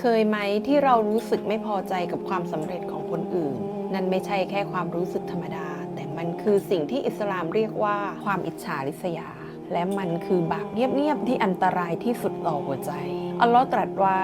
เคยไหมที่เรารู้สึกไม่พอใจกับความสำเร็จของคนอื่น นั่นไม่ใช่แค่ความรู้สึกธรรมดา แต่มันคือสิ่งที่อิสลามเรียกว่าความอิจฉาริษยา และมันคือบาปเงียบๆที่อันตรายที่สุดต่อหัวใจ อัลลอฮ์ตรัสว่า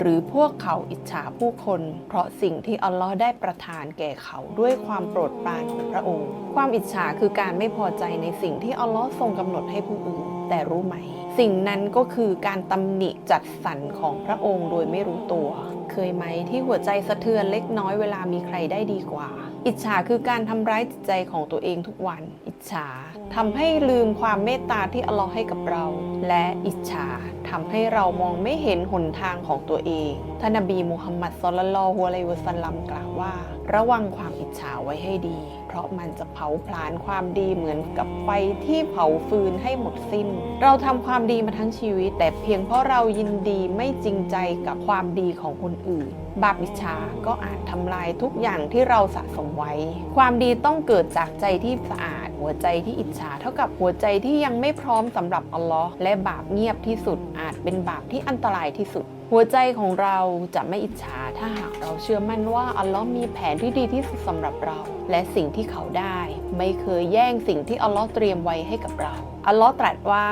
หรือพวกเขาอิจฉาผู้คน เพราะสิ่งที่อัลลอฮ์ได้ประทานแก่เขาด้วยความโปรดปรานของพระองค์ ความอิจฉาคือการไม่พอใจในสิ่งที่อัลลอฮ์ทรงกำหนดให้ผู้อื่น แต่รู้ไหม สิ่งนั้นก็คือการตำหนิจัดสรรของพระองค์โดยไม่รู้ตัว เคยไหมที่หัวใจสะเทือนเล็กน้อยเวลามีใครได้ดีกว่า อิจฉาคือการทำร้ายจิตใจของตัวเองทุกวัน ฉาทำให้ลืมความเมตตาที่อัลลอฮ์ให้กับเรา และอิจฉาทำให้เรามองไม่เห็นหนทางของตัวเองท่านนบีมุฮัมมัดสลลัลฮุอะลัยฮิวะสัลลัมกล่าวว่า ระวังความอิจฉาไว้ให้ดี เพราะมันจะเผาผลาญความดีเหมือนกับไฟที่เผาฟืนให้หมดสิ้น เราทำความดีมาทั้งชีวิต แต่เพียงเพราะเรายินดีไม่จริงใจกับความดีของคนอื่นบาปอิจฉาก็อาจทำลายทุกอย่างที่เราสะสมไว้ ความดีต้องเกิดจากใจที่สะอาด หัวใจที่อิจฉาเท่ากับหัวใจที่ยังไม่พร้อมสำหรับอัลลอฮ์และบาปเงียบที่สุดอาจเป็นบาปที่อันตรายที่สุด หัวใจของเราจะไม่อิจฉาถ้าหากเราเชื่อมั่นว่าอัลลอฮ์มีแผนที่ดีที่สุดสำหรับเรา และสิ่งที่เขาได้ ไม่เคยแย่งสิ่งที่อัลลอฮ์เตรียมไว้ให้กับเราอัลลอฮ์ตรัสว่า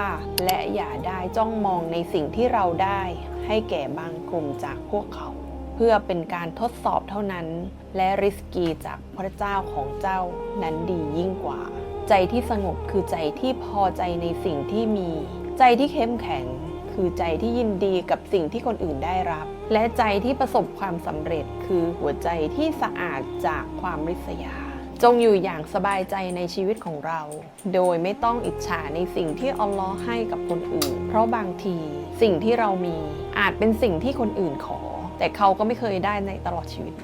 และอย่าได้จ้องมองในสิ่งที่เราได้ ให้แก่บางกลุ่มจากพวกเขา เพื่อเป็นการทดสอบเท่านั้น และริสกีจากพระเจ้าของเจ้านั้นดียิ่งกว่า ใจที่สงบคือใจที่พอใจในสิ่งที่มี ใจที่เข้มแข็ง คือใจที่ยินดีกับสิ่งที่คนอื่นได้รับ และใจที่ประสบความสำเร็จคือหัวใจที่สะอาดจากความริษยาจงอยู่อย่างสบายใจในชีวิตของเรา โดยไม่ต้องอิจฉาในสิ่งที่อัลลอฮ์ให้กับคนอื่น เพราะบางทีสิ่งที่เรามีอาจเป็นสิ่งที่คนอื่นขอ แต่เขาก็ไม่เคยได้ในตลอดชีวิต